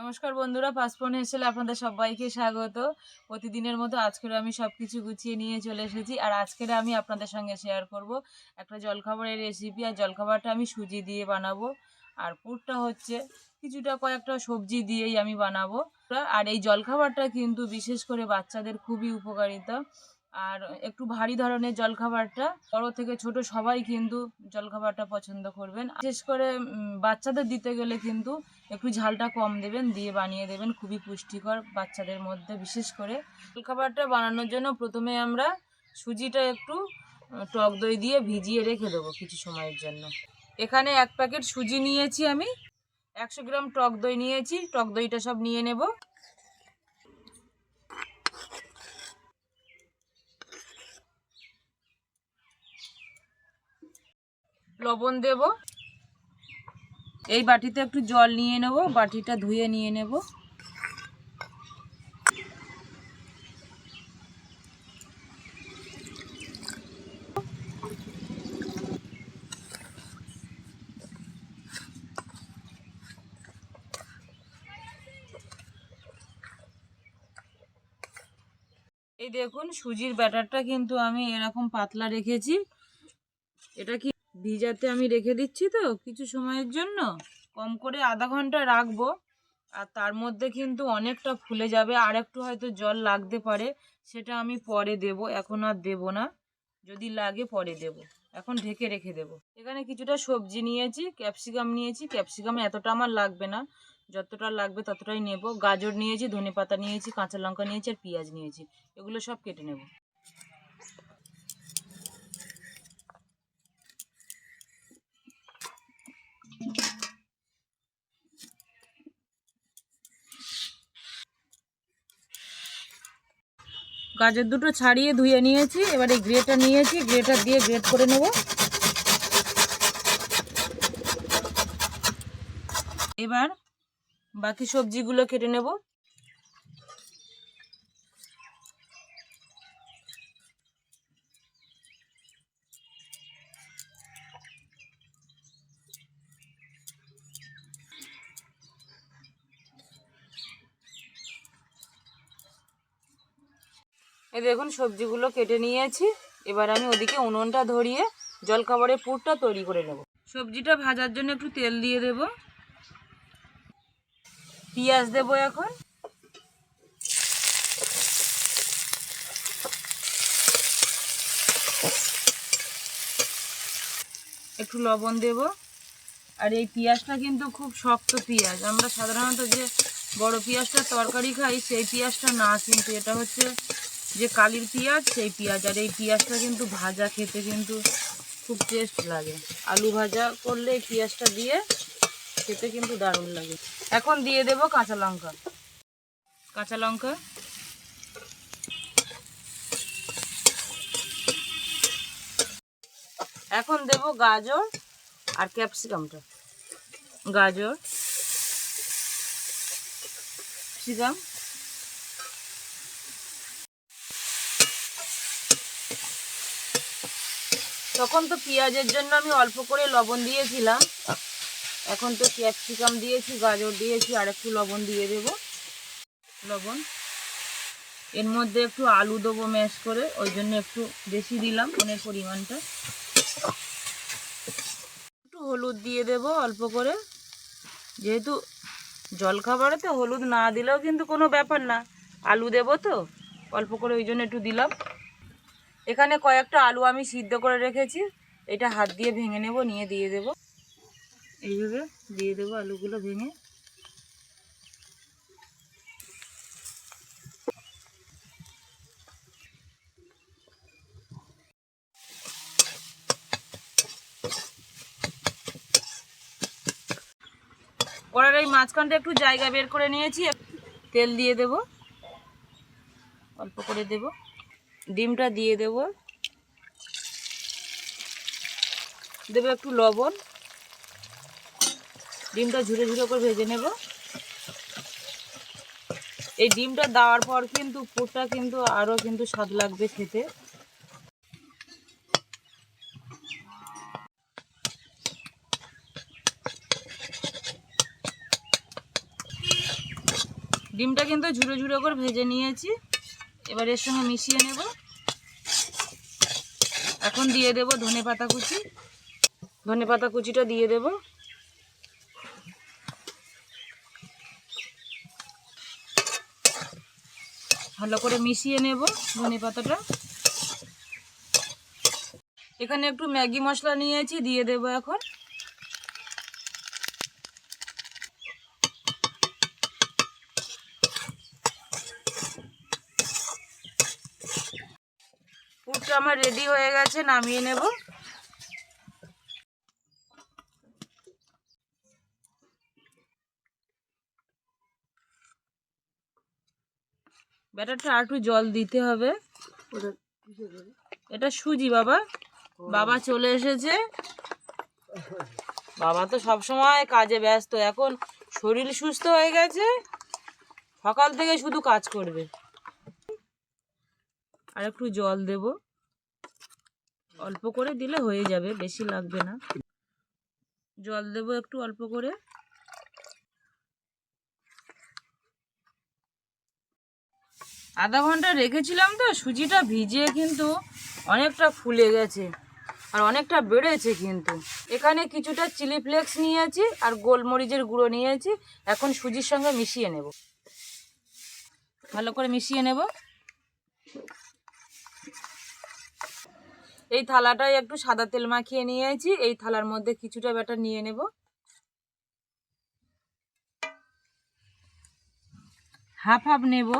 নমস্কার বন্ধুরা, পাসপোর্ট হেসেলে আপনাদের সবাইকে স্বাগত। প্রতিদিনের মতো আজকের আমি সব কিছু গুছিয়ে নিয়ে চলে এসেছি আর আজকের আমি আপনাদের সঙ্গে শেয়ার করব। একটা জলখাবারের রেসিপি আর জলখাবারটা আমি সুজি দিয়ে বানাবো। আর পুরটা হচ্ছে কিছুটা কয়েকটা সবজি দিয়েই আমি বানাবো। আর এই জলখাবারটা কিন্তু বিশেষ করে বাচ্চাদের খুবই উপকারিতা। আর একটু ভারী ধরনের জলখাবারটা। বড় থেকে ছোট সবাই কিন্তু জলখাবারটা পছন্দ করবেন। বিশেষ করে বাচ্চাদের দিতে গেলে কিন্তু একটু ঝালটা কম দেবেন, দিয়ে বানিয়ে দেবেন। খুবই পুষ্টিকর বাচ্চাদের মধ্যে, বিশেষ করে জলখাবারটা বানানোর জন্য প্রথমে আমরা সুজিটা একটু টক দই দিয়ে ভিজিয়ে রেখে দেবো কিছু সময়ের জন্য। এখানে এক প্যাকেট সুজি নিয়েছি আমি। একশো গ্রাম টক দই নিয়েছি। টক দইটা সব নিয়ে নেব। লবণ দেব। এই বাটিতে একটু জল নিয়ে নেব, বাটিটা ধুয়ে নিয়ে নেব। এই দেখুন, সুজির ব্যাটারটা কিন্তু আমি এরকম পাতলা রেখেছি। এটা কি ভিজাতে আমি রেখে দিচ্ছি তো কিছু সময়ের জন্য। কম করে আধা ঘণ্টা রাখব। আর তার মধ্যে কিন্তু অনেকটা ফুলে যাবে। আর একটু হয়তো জল লাগতে পারে, সেটা আমি পরে দেব। এখন আর দেব না। যদি লাগে পরে দেব। এখন ঢেকে রেখে দেব। এখানে কিছুটা সবজি নিয়েছি, ক্যাপসিকাম নিয়েছি। ক্যাপসিকাম এতটা আমার লাগবে না। যতটা লাগবে ততটাই নেব। গাজর নিয়েছি, ধনেপাতা নিয়েছি, কাঁচা লঙ্কা নিয়েছি আর পেঁয়াজ নিয়েছি। এগুলো সব কেটে নেব। গাজর দুটো ছাড়িয়ে ধুয়ে নিয়েছি, এবার এই গ্রেটার নিয়েছি গ্রেটার দিয়ে গ্রেট করে নেব। এবার বাকি সবজিগুলো কেটে নেব। এই দেখুন, সবজিগুলো কেটে নিয়েছি। এবার আমি ওদিকে উনুনটা ধরিয়ে জলখাবারের পুরটা তৈরি করে নেব। সবজিটা ভাজার জন্য একটু তেল দিয়ে দেব। পেঁয়াজ দেব এখন। একটু লবণ দেব। আর এই পেঁয়াজটা কিন্তু খুব শক্ত পেঁয়াজ। আমরা সাধারণত যে বড় পেঁয়াজটা তরকারি খাই, সেই পেঁয়াজটা না, কিন্তু এটা হচ্ছে যে কালির পেঁয়াজ, সেই পেঁয়াজ। আর এই পেঁয়াজটা কিন্তু ভাজা, খেতে কিন্তু খুব টেস্ট লাগে। আলু ভাজা করলে এই পেঁয়াজটা দিয়ে খেতে কিন্তু দারুণ লাগে। এখন দিয়ে দেব কাঁচা লঙ্কা। কাঁচা লঙ্কা। এখন দেব গাজর আর ক্যাপসিকামটা। গাজর ক্যাপসিকাম তখন তো পেঁয়াজের জন্য আমি অল্প করে লবণ দিয়েছিলাম। এখন তো ক্যাপসিকাম দিয়েছি, গাজর দিয়েছি, আর একটু লবণ দিয়ে দেব। লবণ। এর মধ্যে একটু আলু দেবো ম্যাশ করে, ওই জন্য একটু বেশি দিলাম মনের পরিমাণটা। একটু হলুদ দিয়ে দেব অল্প করে। যেহেতু জলখাবারে তো হলুদ না দিলেও কিন্তু কোনো ব্যাপার না। আলু দেবো তো, অল্প করে ওই জন্য একটু দিলাম। এখানে কয়েকটা আলু আমি সিদ্ধ করে রেখেছি। এটা হাত দিয়ে ভেঙে নেব, নিয়ে দিয়ে দেব। এইভাবে দিয়ে দেবো আলুগুলো ভেঙে। কড়ার এই মাঝখানটা একটু জায়গা বের করে নিয়েছি। তেল দিয়ে দেব। অল্প করে দেব। ডিমটা দিয়ে দেব। দেবো একটু লবণ। ডিমটা ঝুড়ে ঝুড়ে করে ভেজে নেব। এই ডিমটা দেওয়ার পর কিন্তু পুরটা কিন্তু আরও কিন্তু স্বাদ লাগবে খেতে। ডিমটা কিন্তু ঝুড়ো ঝুড়ো করে ভেজে নিয়েছি। এবার এর সঙ্গে মিশিয়ে নেব। এখন দিয়ে দেব ধনে পাতা কুচি। ধনে পাতা কুচিটা দিয়ে দেব। ভালো করে মিশিয়ে নেব ধনে পাতাটা। এখানে একটু ম্যাগি মশলা নিয়েছি, দিয়ে দেব এখন। পুরটা আমার রেডি হয়ে গেছে, নামিয়ে নেব। ব্যাটারটা আর একটু জল দিতে হবে। এটা সুজি, বাবা। বাবা চলে এসেছে। বাবা তো সব সময় কাজে ব্যস্ত। এখন শরীর সুস্থ হয়ে গেছে। সকাল থেকে শুধু কাজ করবে। আর একটু জল দেব। অল্প করে দিলে হয়ে যাবে, বেশি লাগবে না। জল দেব একটু অল্প করে। আধা ঘণ্টা রেখেছিলাম তো, সুজিটা ভিজিয়ে কিন্তু অনেকটা ফুলে গেছে আর অনেকটা বেড়েছে কিন্তু। এখানে কিছুটা চিলি ফ্লেক্স নিয়েছি আর গোলমরিচের গুঁড়ো নিয়েছি। এখন সুজির সঙ্গে মিশিয়ে নেব। ভালো করে মিশিয়ে নেব। এই থালাটায় একটু সাদা তেল মাখিয়ে নিয়েছি। এই থালার মধ্যে কিছুটা ব্যাটার নিয়ে নেব। হাফ হাফ নেব।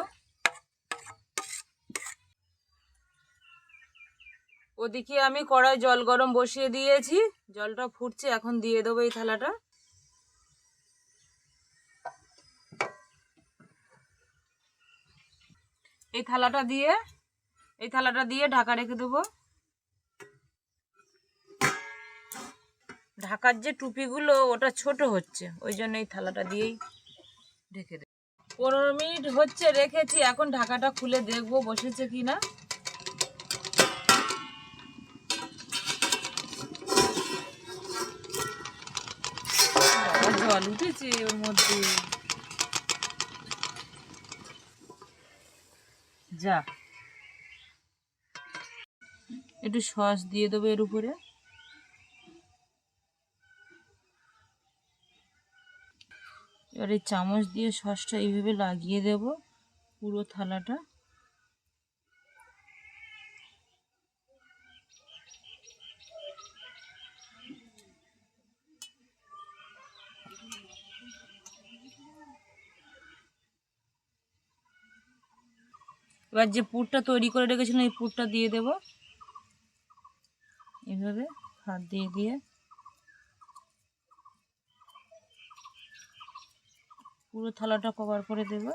ওদিকে আমি কড়াই জল গরম বসিয়ে দিয়েছি। জলটা ফুটছে, এখন দিয়ে দেবো এই থালাটা। এই থালাটা দিয়ে, এই থালাটা দিয়ে ঢাকা রেখে দেবো। ঢাকার যে টুপিগুলো, ওটা ছোট হচ্ছে। ওই জন্য এই থালাটা দিয়েই ঢেকে দেব পনেরো মিনিট হচ্ছে রেখেছি, এখন ঢাকাটা খুলে দেখব বসেছে কি না। জল উঠেছে ওর মধ্যে। যা। একটু সস দিয়ে দেবো এর উপরে। এবার এই চামচ দিয়ে সসটা এইভাবে লাগিয়ে দেব পুরো থালাটা। এবার যে পুরটা তৈরি করে রেখেছিলাম, এই পুরটা দিয়ে দেব। এইভাবে হাত দিয়ে দিয়ে। পুরো থালাটা কভার করে দেব।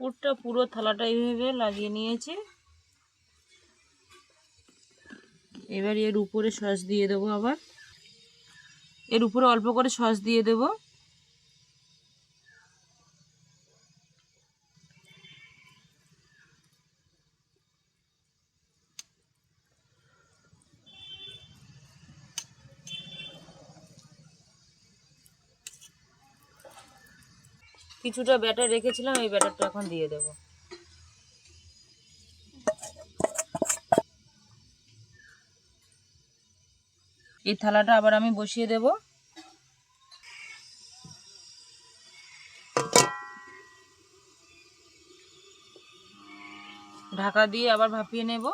পুরটা পুরো থালাটা এইভাবে লাগিয়ে নিয়েছি। এবার এর উপরে সস দিয়ে দেবো আবার। এর উপরে অল্প করে সস দিয়ে দেব। কিছুটা ব্যাটার রেখেছিলাম, এই ব্যাটারটা এখন দিয়ে দেবো। এই থালাটা আবার আমি বসিয়ে দেব। ঢাকা দিয়ে আবার ভাপিয়ে নেব।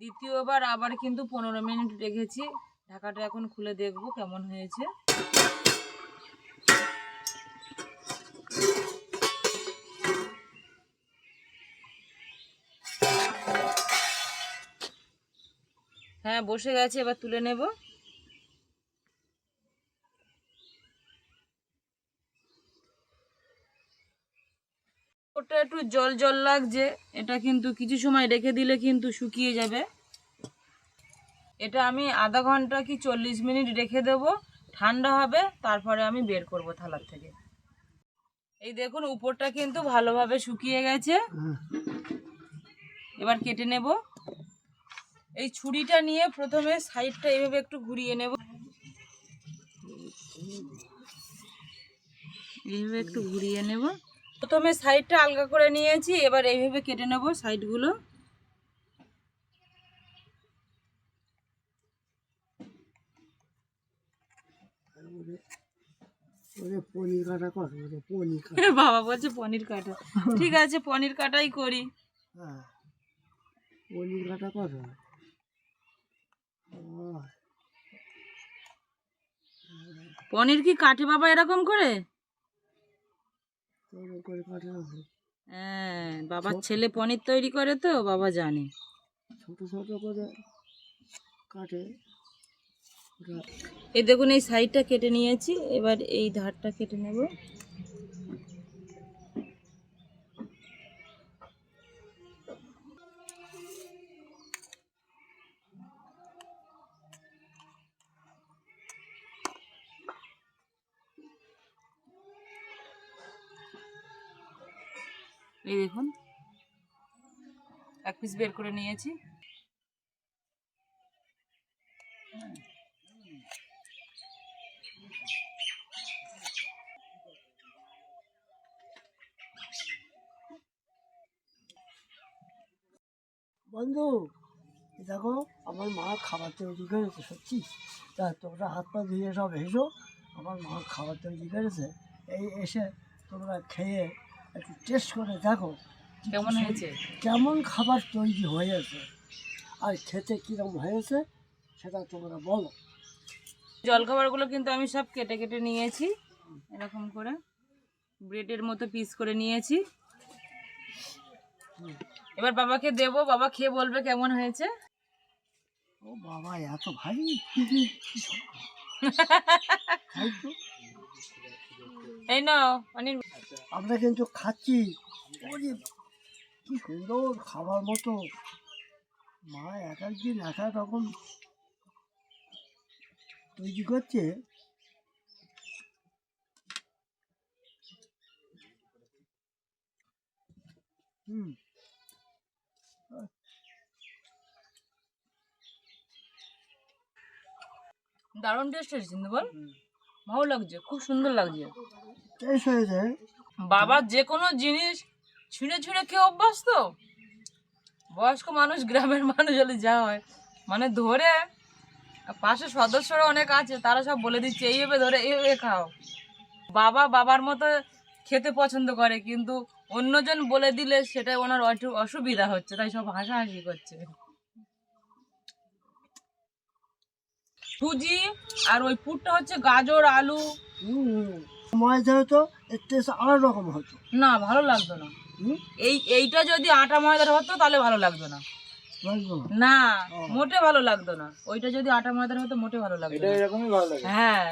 দ্বিতীয়বার আবার কিন্তু পনেরো মিনিট রেখেছি। ঢাকাটা এখন খুলে দেখব কেমন হয়েছে। বসে গেছে এবার তুলে নেব। ওটা একটু জল জল লাগছে এটা কিন্তু কিছু সময় রেখে দিলে কিন্তু শুকিয়ে যাবে। এটা আমি আধা ঘণ্টা কি চল্লিশ মিনিট রেখে দেব ঠান্ডা হবে তারপরে আমি বের করব থালার থেকে। এই দেখুন উপরটা কিন্তু ভালোভাবে শুকিয়ে গেছে। এবার কেটে নেব। এই ছুরিটা নিয়ে প্রথমে সাইডটা এভাবে একটু ঘুরিয়ে নেব। এইভাবে একটু ঘুরিয়ে নেব। প্রথমে সাইডটা আলগা করে নিয়েছি এবার এইভাবে কেটে নেব সাইডগুলো। বাবা বলছে পনির কাটা। ঠিক আছে পনির কাটাই করি। হ্যাঁ পনির কাটা কর পনির কি কাটে বাবা এরকম করে। হ্যাঁ বাবার ছেলে পনির তৈরি করে তো বাবা জানে। ছোট ছোট করে কাটে। এই দেখুন এই সাইডটা কেটে নিয়েছি এবার এই ধারটা কেটে নেব। পিস বের করে নিয়েছি। বন্ধু দেখো, আমার মা খাবার তৈরি করেছে, সত্যি? তা তোমরা হাত পা ধুয়ে সব এসো, আমার মা খাবার তৈরি করেছে। এই এসে তোমরা খেয়ে একটু টেস্ট করে দেখো। কেমন হয়েছে? কেমন খাবার তৈরি হয়েছে? আর খেতে কীরকম হয়েছে? সেটা তোমরা বলো। জলখাবারগুলো কিন্তু আমি সব কেটে কেটে নিয়েছি। এরকম করে ব্রেডের মতো পিস করে নিয়েছি। এবার বাবাকে দেব। বাবা খেয়ে বলবে কেমন হয়েছে। ও বাবা এত ভারী। এই নাও অনিল আমরা কিন্তু খাচ্ছি। কি সুন্দর খাবার মতো। মা এক একদিন এক এক রকম তৈরি করছে। হুম। দারুণ টেস্ট হয়েছে কিন্তু বল। ভালো লাগছে খুব সুন্দর লাগছে। টেস্ট হয়েছে। বাবা যে কোনো জিনিস ছিঁড়ে ছুঁড়ে খেয়ে অভ্যস্ত? বয়স্ক মানুষ গ্রামের মানুষ হলে যা হয় মানে ধরে পাশে সদস্যরা অনেক আছে তারা সব বলে দিচ্ছে এই এইভাবে ধরে এইভাবে খাও। বাবা বাবার মতো খেতে পছন্দ করে কিন্তু অন্যজন বলে দিলে সেটা ওনার অসু- অসুবিধা হচ্ছে তাই সব হাসাহাসি করছে। সুজি আর ওই পুরটা হচ্ছে গাজর আলু। হতো এর টেস্ট আলাদা রকম হতো। না ভালো লাগতো না। এই এইটা যদি আটা ময়দার হতো তাহলে ভালো লাগতো না। না মোটে ভালো লাগতো না। ওইটা যদি আটা ময়দার হতো মোটে ভালো লাগতো হ্যাঁ।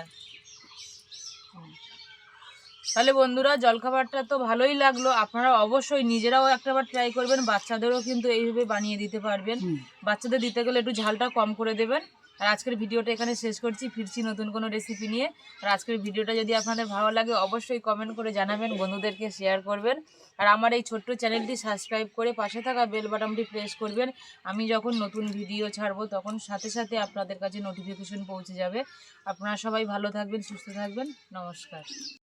তাহলে বন্ধুরা জলখাবারটা তো ভালোই লাগল। আপনারা অবশ্যই নিজেরাও একটাবার ট্রাই করবেন। বাচ্চাদেরও কিন্তু এইভাবে বানিয়ে দিতে পারবেন। বাচ্চাদের দিতে গেলে একটু ঝালটা কম করে দেবেন। আর আজকের ভিডিওটা এখানে শেষ করছি। ফিরছি নতুন কোনো রেসিপি নিয়ে। আর আজকের ভিডিওটা যদি আপনাদের ভালো লাগে, অবশ্যই কমেন্ট করে জানাবেন, বন্ধুদেরকে শেয়ার করবেন। আর আমার এই ছোট্ট চ্যানেলটি সাবস্ক্রাইব করে পাশে থাকা বেল বাটনটি প্রেস করবেন। আমি যখন নতুন ভিডিও ছাড়বো, তখন সাথে সাথে আপনাদের কাছে নোটিফিকেশন পৌঁছে যাবে। আপনারা সবাই ভালো থাকবেন, সুস্থ থাকবেন। নমস্কার।